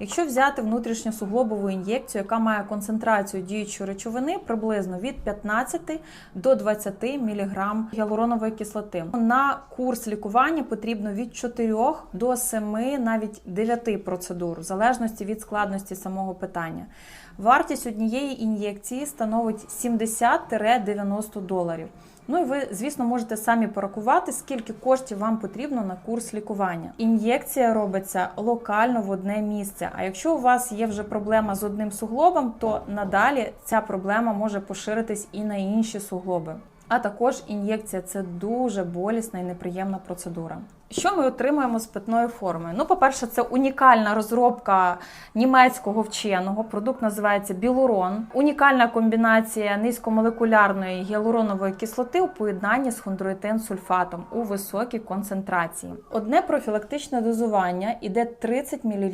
Якщо взяти внутрішньосуглобову ін'єкцію, яка має концентрацію діючої речовини приблизно від 15 до 20 мг гіалуронової кислоти, на курс лікування потрібно від 4 до 7, навіть 9 процедур, в залежності від складності самого питання. Вартість однієї ін'єкції становить 70-90 доларів. Ну і ви, звісно, можете самі порахувати, скільки коштів вам потрібно на курс лікування. Ін'єкція робиться локально в одне місце. А якщо у вас є вже проблема з одним суглобом, то надалі ця проблема може поширитись і на інші суглоби. А також ін'єкція це дуже болісна і неприємна процедура. Що ми отримуємо з питної форми? Ну, по-перше, це унікальна розробка німецького вченого. Продукт називається Білурон. Унікальна комбінація низькомолекулярної гіалуронової кислоти у поєднанні з хондроїтен-сульфатом у високій концентрації. Одне профілактичне дозування іде 30 мл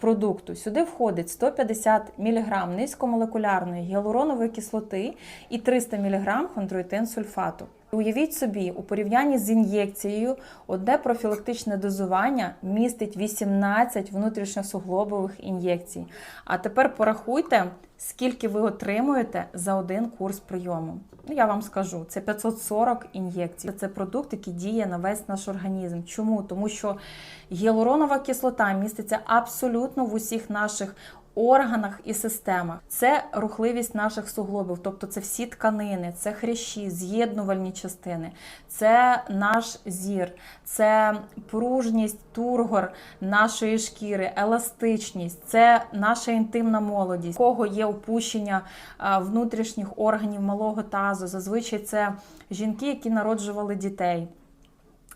продукту. Сюди входить 150 мг низькомолекулярної гіалуронової кислоти і 300 мг хондроїтен-сульфату. Уявіть собі, у порівнянні з ін'єкцією одне профілактичне дозування містить 18 внутрішньосуглобових ін'єкцій. А тепер порахуйте, скільки ви отримуєте за один курс прийому. Ну, я вам скажу, це 540 ін'єкцій. Це продукт, який діє на весь наш організм. Чому? Тому що гіалуронова кислота міститься абсолютно в усіх наших органах і системах. Це рухливість наших суглобів, тобто це всі тканини, це хрящі, з'єднувальні частини, це наш зір, це пружність, тургор нашої шкіри, еластичність, це наша інтимна молодість, у кого є опущення внутрішніх органів малого тазу. Зазвичай це жінки, які народжували дітей.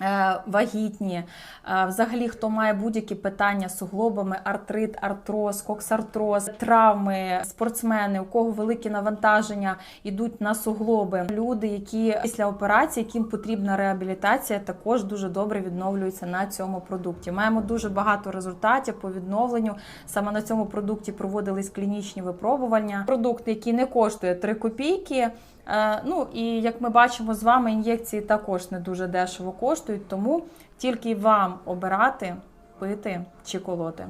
Е, Вагітні, Е, взагалі, хто має будь-які питання з суглобами, артрит, артроз, коксартроз, травми, спортсмени, у кого великі навантаження йдуть на суглоби. Люди, які після операції, яким потрібна реабілітація, також дуже добре відновлюються на цьому продукті. Маємо дуже багато результатів по відновленню. Саме на цьому продукті проводились клінічні випробування. Продукт, який не коштує 3 копійки. Е, Ну і як ми бачимо з вами, ін'єкції також не дуже дешево коштують, тому тільки вам обирати, пити чи колоти.